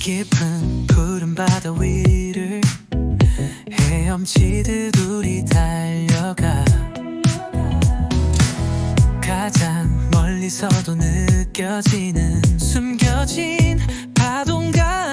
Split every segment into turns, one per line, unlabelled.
깊은 푸른 바다 위를 헤엄치듯 우리 달려가. 가장 멀리서도 느껴지는 숨겨진 파동 같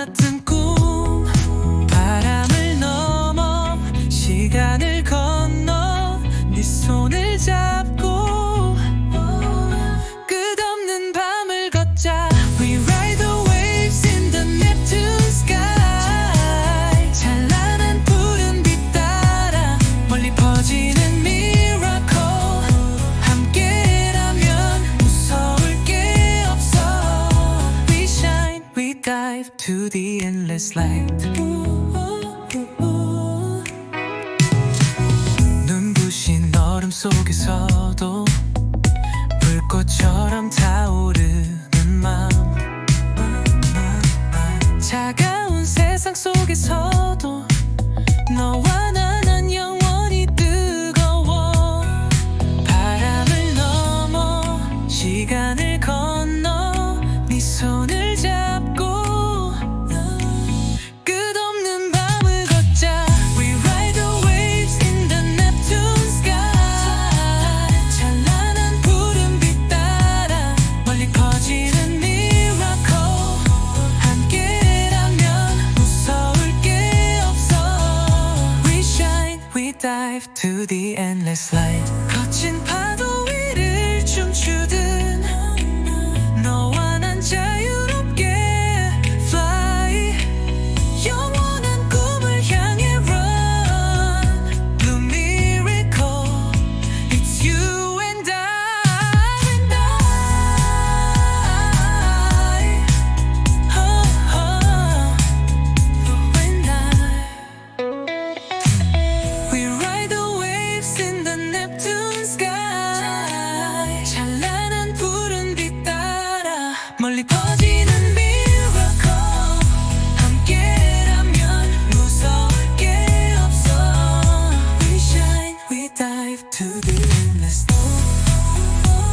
to the endless light 속에서도 불꽃처럼 타오르는 마음. 차가운 세상 속에서도 너와 life to the endless light. in the snow.